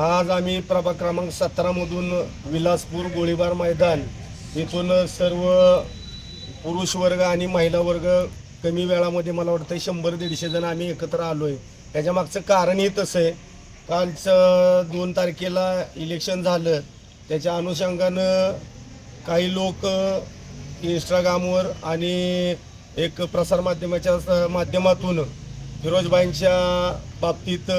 आज आम्ही प्रभाग क्रमांक सतरामधून विलासपूर गोळीबार मैदान इथून सर्व पुरुष वर्ग आणि महिला वर्ग कमी वेळामध्ये मला वाटतं शंभर दीडशे जण आम्ही एकत्र आलो आहे त्याच्यामागचं कारणही तसं आहे. कालचं दोन तारखेला इलेक्शन झालं. त्याच्या अनुषंगानं काही लोक इंस्टाग्रामवर आणि एक प्रसारमाध्यमाच्या स- माध्यमातून फिरोजबाईंच्या बाबतीत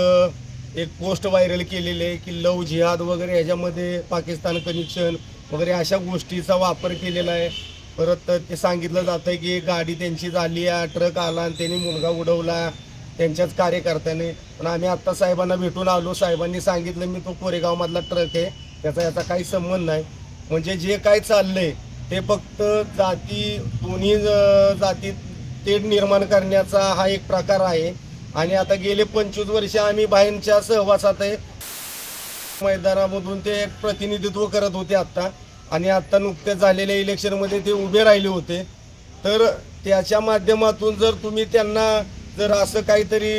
एक पोस्ट व्हायरल केलेली आहे की लव जिहाद वगैरे ह्याच्यामध्ये पाकिस्तान कनेक्शन वगैरे अशा गोष्टीचा वापर केलेला आहे. परत ते सांगितलं जातं की गाडी त्यांची झाली आहे ट्रक आला आणि त्यांनी मुलगा उडवला त्यांच्याच कार्यकर्त्याने. पण आम्ही आत्ता साहेबांना भेटून आलो. साहेबांनी सांगितलं मी तो कोरेगावमधला ट्रक आहे. त्याचा याचा काही संबंध नाही. म्हणजे जे काय चाललंय ते फक्त जाती दोन्ही जातीत तेढ निर्माण करण्याचा हा एक प्रकार आहे. आणि आता गेले पंचवीस वर्ष आम्ही बाहेरच्या सहवासात आहे. मैदानामधून ते एक प्रतिनिधित्व करत होते आत्ता. आणि आत्ता नुकत्याच झालेल्या इलेक्शनमध्ये ते उभे राहिले होते. तर त्याच्या माध्यमातून जर तुम्ही त्यांना जर असं काहीतरी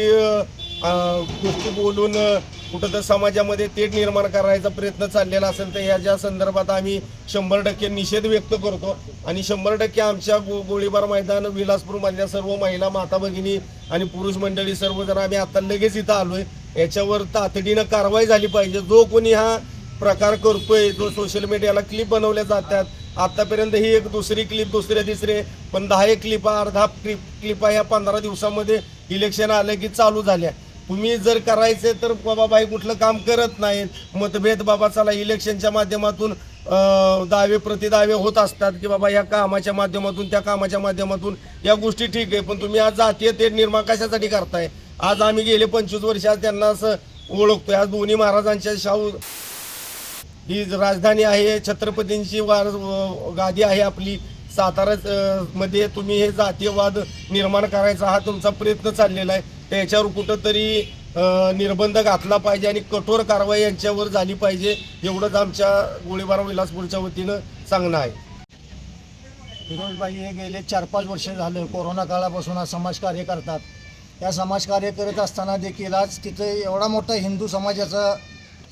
गोष्टी बोलून कुठंतरी कुठं तर समाजामध्ये तेढ निर्माण करायचा प्रयत्न चाललेला असेल तर ह्याच्या संदर्भात आम्ही शंभर टक्के निषेध व्यक्त करतो. आणि शंभर टक्के आमच्या गो गोळीबार मैदान विलासपूरमधल्या सर्व महिला माता भगिनी आणि पुरुष मंडळी सर्वजण आम्ही आता लगेच इथं आलोय. याच्यावर तातडीनं कारवाई झाली पाहिजे. जो कोणी हा प्रकार करतोय जो सोशल मीडियाला क्लिप बनवल्या जातात आतापर्यंत ही एक दुसरी क्लिप दुसरे तिसरे पण दहा एक क्लिपा अर्धा क्लिप क्लिपा ह्या पंधरा दिवसामध्ये इलेक्शन आलं की चालू झाल्या. तुम्ही जर करायचे तर बाबा हे कुठलं काम करत नाहीत. मतभेद बाबा चला इलेक्शनच्या माध्यमातून दावे प्रतिदावे होत असतात की बाबा या कामाच्या माध्यमातून त्या कामाच्या माध्यमातून या गोष्टी ठीक आहे पण तुम्ही आज जातीय ते निर्माण कशासाठी करताय? आज आम्ही गेले पंचवीस वर्ष आज त्यांना असं ओळखतोय. आज दोन्ही महाराजांच्या शाहू ही राजधानी आहे छत्रपतींची वार गादी आहे आपली. सातारा मध्ये तुम्ही हे जातीयवाद निर्माण करायचा हा तुमचा प्रयत्न चाललेला आहे. त्याच्यावर कुठंतरी निर्बंध घातला पाहिजे आणि कठोर कारवाई यांच्यावर झाली पाहिजे एवढंच आमच्या गोळीबार विलासपूरच्या वतीनं सांगणं आहे. फिरोजबाई हे गेले चार पाच वर्ष झालं कोरोना काळापासून हा समाजकार्य करतात. या समाजकार्य करत असताना देखील आज तिथे एवढा मोठा हिंदू समाजाचा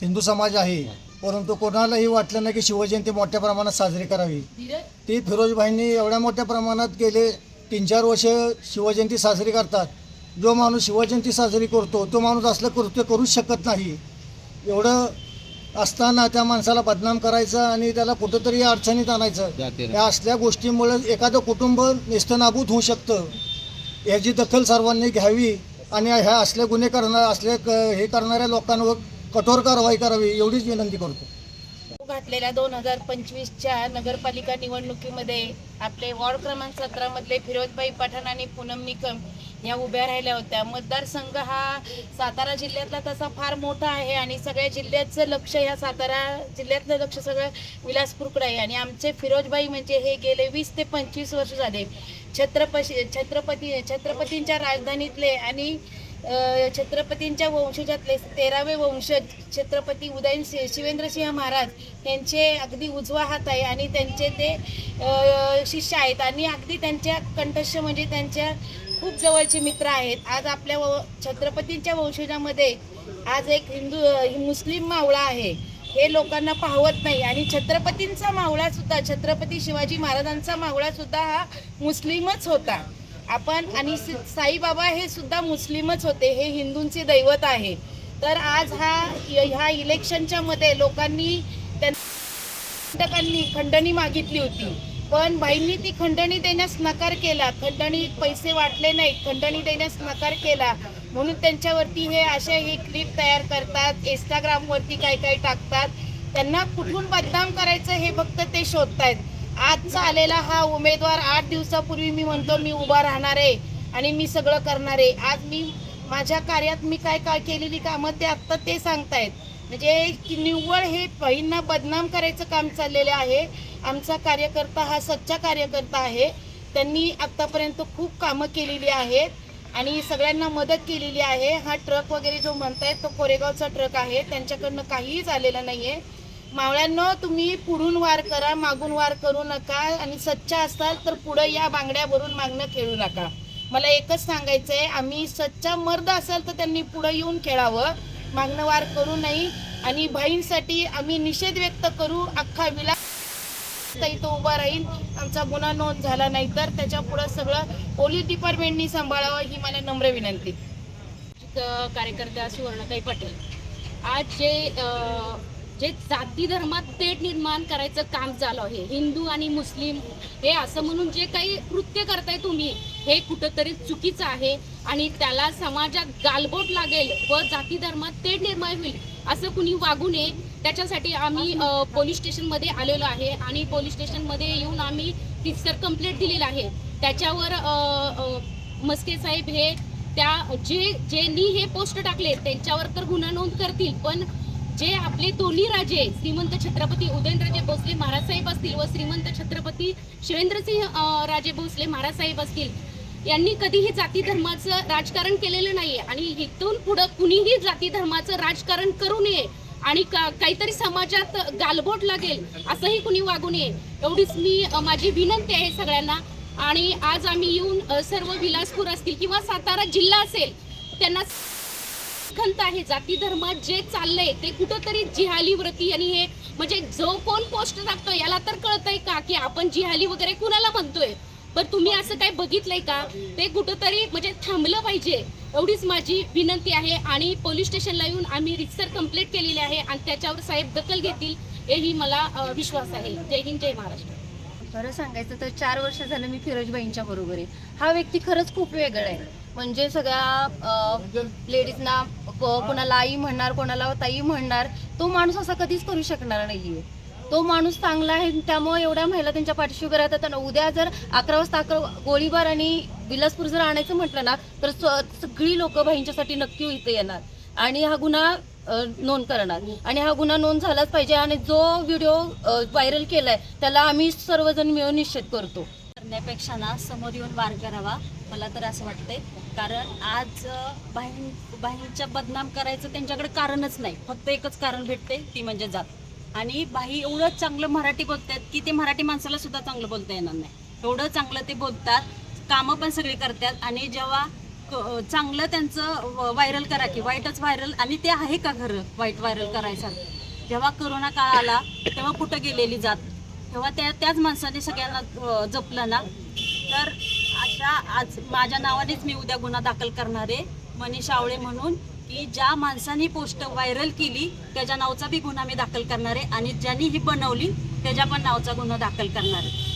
हिंदू समाज आहे. परंतु कोणालाही वाटलं नाही की शिवजयंती मोठ्या प्रमाणात साजरी करावी. ती फिरोजबाईंनी एवढ्या मोठ्या प्रमाणात गेले तीन चार वर्ष शिवजयंती साजरी करतात. जो माणूस शिवजयंती साजरी करतो तो माणूस असलं कृत्य करूच शकत नाही. एवढं असताना त्या माणसाला बदनाम करायचं आणि त्याला कुठंतरी अडचणीत आणायचं. या असल्या गोष्टीमुळे एखादं कुटुंब नेस्तनाबूत होऊ शकतं. याची दखल सर्वांनी घ्यावी आणि ह्या असले गुन्हे करणार असले क- हे करणाऱ्या लोकांवर कठोर कारवाई करावी एवढीच विनंती करतो. घातलेल्या दोन हजार पंचवीसच्या नगरपालिका निवडणुकीमध्ये आपले वॉर्ड क्रमांक सतरा मधले फिरोजबाई पठाण आणि पूनम निकम ह्या उभ्या राहिल्या होत्या. मतदारसंघ हा सातारा जिल्ह्यातला तसा फार मोठा आहे आणि सगळ्या जिल्ह्याचं लक्ष ह्या सातारा जिल्ह्यातलं लक्ष सगळं विलासपूरकडे आहे. आणि आमचे फिरोजबाई म्हणजे हे गेले वीस ते पंचवीस वर्ष झाले. छत्रपती छत्रपती छत्रपतींच्या राजधानीतले आणि छत्रपतींच्या वंशजातले तेरावे वंशज छत्रपती उदयन शिवेंद्रसिंह महाराज त्यांचे अगदी उजवा हात आहे आणि त्यांचे ते शिष्य आहेत. आणि अगदी त्यांच्या कंठस्थ म्हणजे त्यांच्या खूप जवळचे मित्र आहेत. आज आपल्या व छत्रपतींच्या वंशजामध्ये आज एक हिंदू मुस्लिम मावळा आहे. हे लोकांना पाहवत नाही. आणि छत्रपतींचा मावळा सुद्धा छत्रपती शिवाजी महाराजांचा मावळा सुद्धा हा मुस्लिमच होता. आपण आणि साईबाबा हे सुद्धा मुस्लिमच होते. हे हिंदूंचे दैवत आहे. तर आज हा ह्या इलेक्शनच्या मध्ये लोकांनी त्यांनी खंडणी मागितली होती. पण बाईंनी ती खंडणी देण्यास नकार केला. खंडणी पैसे वाटले नाहीत. खंडणी देण्यास नकार केला. म्हणून त्यांच्यावरती हे असे हे क्लिप तयार करतात. इंस्टाग्रामवरती काय काय टाकतात. त्यांना कुठून बदनाम करायचं हे फक्त ते शोधतायत. आजचा आलेला हा उमेदवार आठ दिवसापूर्वी मी म्हणतो मी उभा राहणार आहे आणि मी सगळं करणार आहे. आज मी माझ्या कार्यात मी काय काय केलेली कामं ते आत्ता ते सांगतायत. म्हणजे की निव्वळ हे बहींना बदनाम करायचं काम चाललेलं आहे. आमचा कार्यकर्ता हा सच्चा कार्यकर्ता आहे. त्यांनी आत्तापर्यंत खूप कामं केलेली आहेत आणि सगळ्यांना मदत केलेली आहे. हा ट्रक वगैरे जो म्हणतायत तो कोरेगावचा ट्रक आहे. त्यांच्याकडनं काहीही झालेलं नाही आहे मावळ्यांना तुम्ही पुढून वार करा मागून वार करू नका आणि सच्चा असाल तर पुढं या बांगड्या भरून मागणं खेळू नका. मला एकच सांगायचं आहे आम्ही सच्चा मर्द असाल तर त्यांनी पुढं येऊन खेळावं. मागणं वार करू नाही आणि भाईंसाठी आम्ही निषेध व्यक्त करू. अख्खा विलास इथं उभा राहील. आमचा गुन्हा नोंद झाला नाही तर त्याच्या पुढं सगळं पोलीस डिपार्टमेंटनी सांभाळावं ही मला नम्र विनंती. कार्यकर्त्या सुवर्णताई पटेल. आज जे जे जाती धर्मात तेट निर्माण करायचं काम चालू आहे हिंदू आणि मुस्लिम हे असं म्हणून जे काही कृत्य करताय तुम्ही हे कुठंतरी चुकीचं आहे आणि त्याला समाजात गालबोट लागेल व जाती धर्मात तेट निर्माण होईल असं कुणी वागू नये त्याच्यासाठी आम्ही पोलीस स्टेशनमध्ये आलेलो आहे आणि पोलीस स्टेशनमध्ये येऊन आम्ही रिक्सर कंप्लेंट दिलेलं आहे. त्याच्यावर मस्के साहेब हे त्या जे ज्यांनी हे पोस्ट टाकले त्यांच्यावर तर गुन्हा नोंद करतील पण जे आपले दोन्ही राजे श्रीमंत छत्रपती उदयनराजे भोसले महाराज साहेब असतील व श्रीमंत छत्रपती शिवेंद्रसिंह राजे भोसले महाराज साहेब असतील यांनी कधीही जाती धर्माचं राजकारण केलेलं नाही आणि इथून पुढं कुणीही जाती धर्माचं राजकारण करू नये आणि का काहीतरी समाजात गालबोट लागेल असंही कुणी वागू नये. एवढीच मी माझी विनंती आहे सगळ्यांना. आणि आज आम्ही येऊन सर्व विलासपूर असतील किंवा सातारा जिल्हा असेल त्यांना खंत आहे जाती धर्मात जे चाललंय ते कुठंतरी जिहाली व्रती आणि हे म्हणजे जो कोण पोस्ट टाकतोय याला तर कळतंय का की आपण जिहाली वगैरे कुणाला म्हणतोय? पण तुम्ही असं काय बघितलंय का? ते कुठंतरी म्हणजे थांबलं पाहिजे. एवढीच माझी विनंती आहे आणि पोलीस स्टेशनला येऊन आम्ही रिक्सर कंप्लेंट केलेली आहे आणि त्याच्यावर साहेब दखल घेतील हेही मला विश्वास आहे. जय हिंद जय महाराष्ट्र. खरं सांगायचं तर चार वर्ष झालं मी फिरोजबाईंच्या बरोबर आहे. हा व्यक्ती खरंच खूप वेगळा आहे. म्हणजे सगळ्या लेडीजना कोणाला आई म्हणणार कोणाला ताई म्हणणार तो माणूस असा कधीच करू शकणार नाहीये. तो माणूस चांगला आहे त्यामुळे एवढ्या महिला त्यांच्या पाठीशी उभ्या राहतात. आणि उद्या जर अकरा वाजता अकरा गोळीबार आणि विलासपूर जर आणायचं म्हटलं ना तर सगळी लोक भाईंच्यासाठी नक्की इथे येणार. आणि हा गुन्हा नोंद करणार. आणि हा गुन्हा नोंद झालाच पाहिजे आणि जो व्हिडिओ व्हायरल केलाय त्याला आम्ही सर्वजण मिळून निश्चित करतो. करण्यापेक्षा ना समोर येऊन वार करावा मला तर असं वाटतंय. कारण आज अं, बहीण बहिणीच्या बदनाम करायचं त्यांच्याकडे कारणच नाही. फक्त एकच कारण भेटते ती म्हणजे जात. आणि बाई एवढं चांगलं मराठी बोलतात की ते मराठी माणसाला सुद्धा चांगलं बोलता येणार नाही. एवढं चांगलं ते बोलतात कामं पण सगळी करतात आणि जेव्हा क- चांगलं त्यांचं व्हायरल करा की वाईटच व्हायरल आणि ते आहे का खरं वाईट व्हायरल करायचं? जेव्हा करोना काळ आला तेव्हा कुठं गेलेली जात? तेव्हा त्या त्याच माणसाने सगळ्यांना जपलं ना? तर अशा आज माझ्या नावानेच मी उद्या गुन्हा दाखल करणार आहे मनीष आवळे म्हणून. की ज्या माणसाने पोस्ट व्हायरल केली त्याच्या नावचा बी गुन्हा मी दाखल करणार आहे. आणि ज्यांनी ही बनवली त्याच्या पण नावचा गुन्हा दाखल करणार आहे.